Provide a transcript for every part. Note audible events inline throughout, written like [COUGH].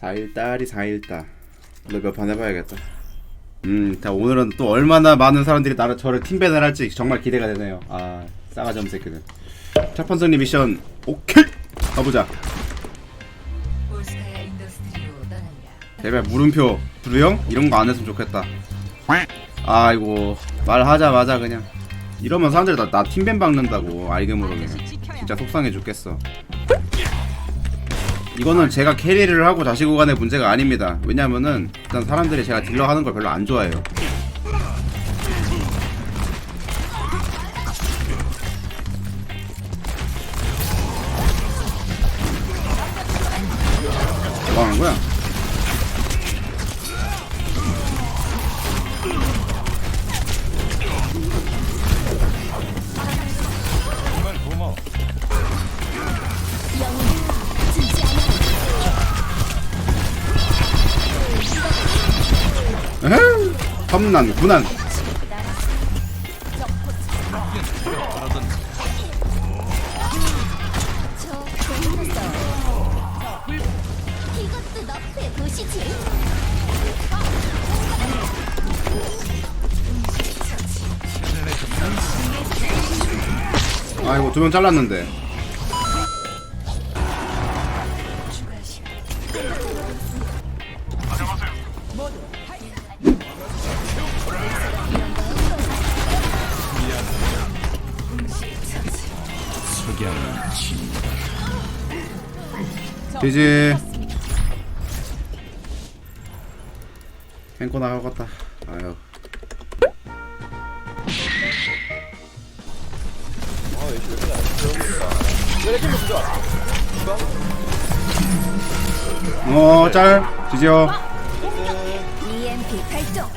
4일달이 4일달 오늘 몇 판 해봐야겠다. 음, 자 오늘은 또 얼마나 많은 사람들이 나를 저를 팀밴을 할지 정말 기대가 되네요. 아 싸가지 없는 새끼들. 첫 번째 미션 오케이! 가보자. 제발 물음표 부르형? 이런 거 안 했으면 좋겠다. 아이고 말하자마자 그냥. 이러면 사람들이 나, 나 팀밴 박는다고. 알게 모르게. 진짜 속상해 죽겠어 이거는 제가 캐리를 하고 자시고 간의 문제가 아닙니다 왜냐면은 일단 사람들이 제가 딜러 하는 걸 별로 안 좋아해요 뭐 하는 거야? 에휴, 험난 구난 아이고 두 명 잘랐는데. 안녕하세요. 지 탱커 나가겠다. 아유. 어짤 지지요 EMP 발동.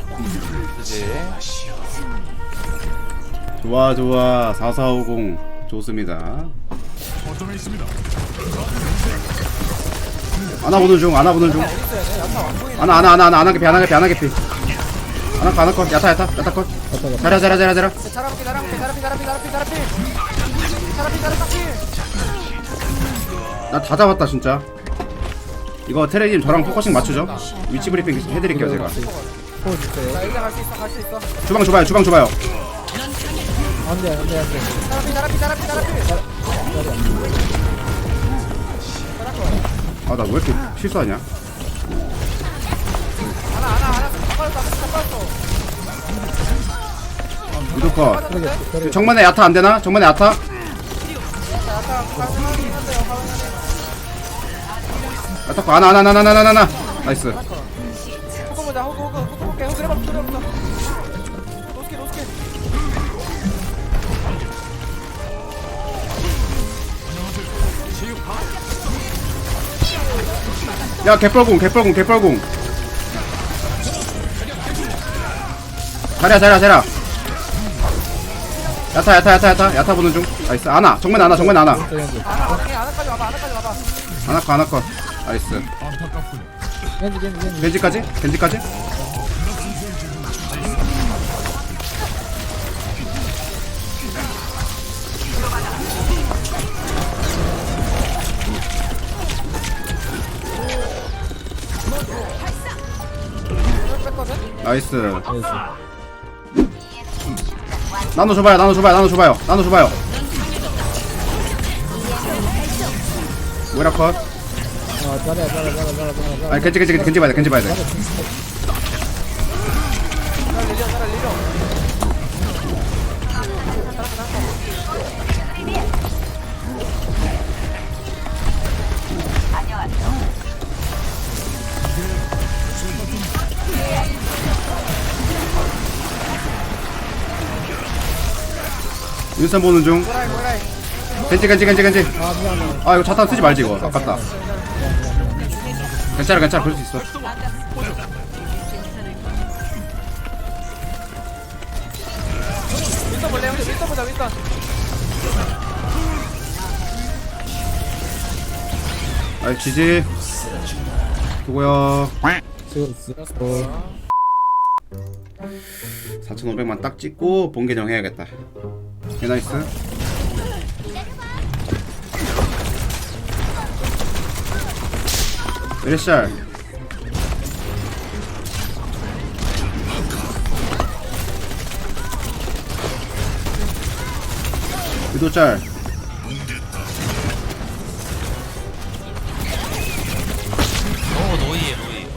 좋아 좋아. 4450 좋습니다 안아보는 중, 안아보는 중. 아나, 아나, 아나, 아나, 아나 개피, 아나 개피, 아나 개피. 아나 거, 아나 거, 야타, 야타, 야타 거. 자라, 자라, 자라, 자라. 자라피, 자라피, 자라피, 자라피, 이거 테레님 저랑 포커싱 맞추죠? 위치 브리핑 해드릴게요 제가. 나 일단 갈수 있어, 갈 수 있어. 주방 줘봐요, 주방 줘봐요. 안돼 안돼 안돼. 자라피 자라피 자라피 자라피 아 나 왜 이렇게 실수하냐? 하나 하나 하나. 다 빠졌어 다 빠졌어. 무조건 빠졌는데? 정면에 야타 안 되나? 정면에 야타? 자 아까 가능하긴 한데요 가능하긴 야타 거 아나 아나 아나 아나 아나 아나. 나이스 야 개뻘궁 개뻘궁 개뻘궁. 자리야 자리야 자리야. 야타 야타 야타 야타. 야타 보는 중. 나이스. 아나 정면 아나 정면 아나. 하나까지 와봐 하나까지 와봐 아나 거 아나 거 나이스 겐지 겐지 겐지. 겐지까지? 겐지까지 나이스. 나이스. 나눠 줘봐요 나눠 줘봐요 나눠 줘봐요 나눠 줘봐요. 뭐라 컷. 아 잘해 잘해 잘해 잘해 잘해. 아니 겐지 겐지 겐지 봐야 돼 겐지 봐야 돼 윈선 보는 중. 겐지 겐지 겐지 겐지. 아 이거 차탄 쓰지 말지 이거. 아깝다. 괜찮아 괜찮아. 그럴 수 있어. 아 지지. 쓰. 4,500만 딱 찍고 본계정 해야겠다 개나이스. 메리샬 유도짤.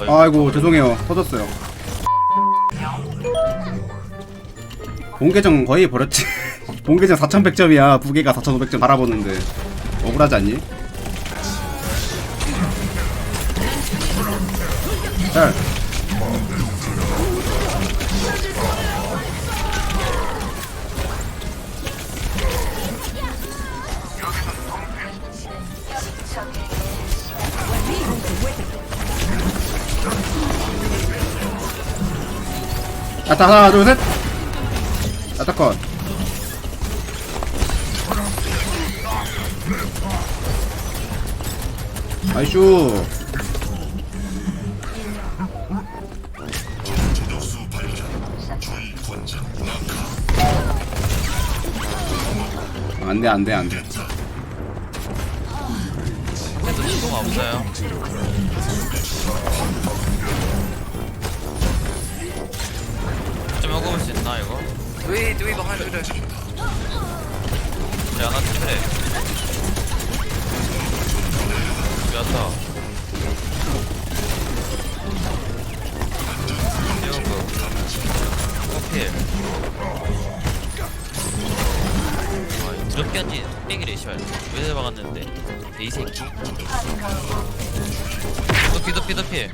아이고 죄송해요. 터졌어요. 본계정 거의 버렸지. [LAUGHS] 본계정 4100점이야. 부계가 4500점 바라보는데. 억울하지 않니? 짤. 야타 하나 둘셋. 야타 컷 아이슈 안돼 안돼 안돼. 없어요 좀 먹어볼 수 있나 이거? 누이 누이 너한 줄을 야나 이거 커피 와 드럽게 한지 뚝배기를 씨발 왜 막았는데? 이 새끼 도피 도피 도피.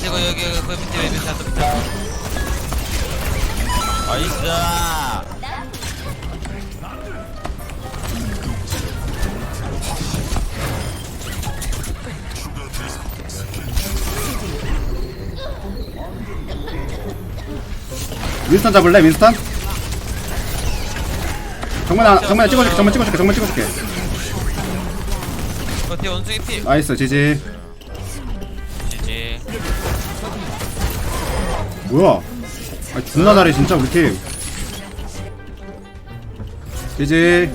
이거 여기 여기 그 밑에 여기 밑에 또 밑에 아이스 윈스턴 잡을래 윈스턴? 나 정말 찍어줄게 정말 찍어줄게 정말 찍어줄게. 어 뒤에 원숭이 피 나이스 지지. 지지. 뭐야? 아 존나 잘해 진짜 우리 팀. 지지.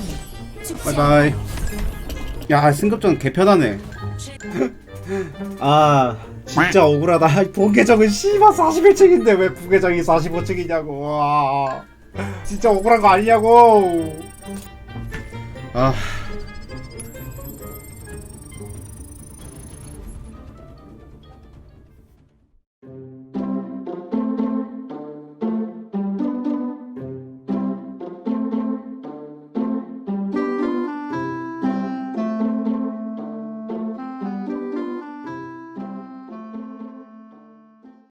바이바이. 야 승급전 개편하네. [LAUGHS] 아 진짜 억울하다. 본계정은 씨발 41층인데 왜 부계정이 45층이냐고. 와. 진짜 억울한 거 아니냐고. 아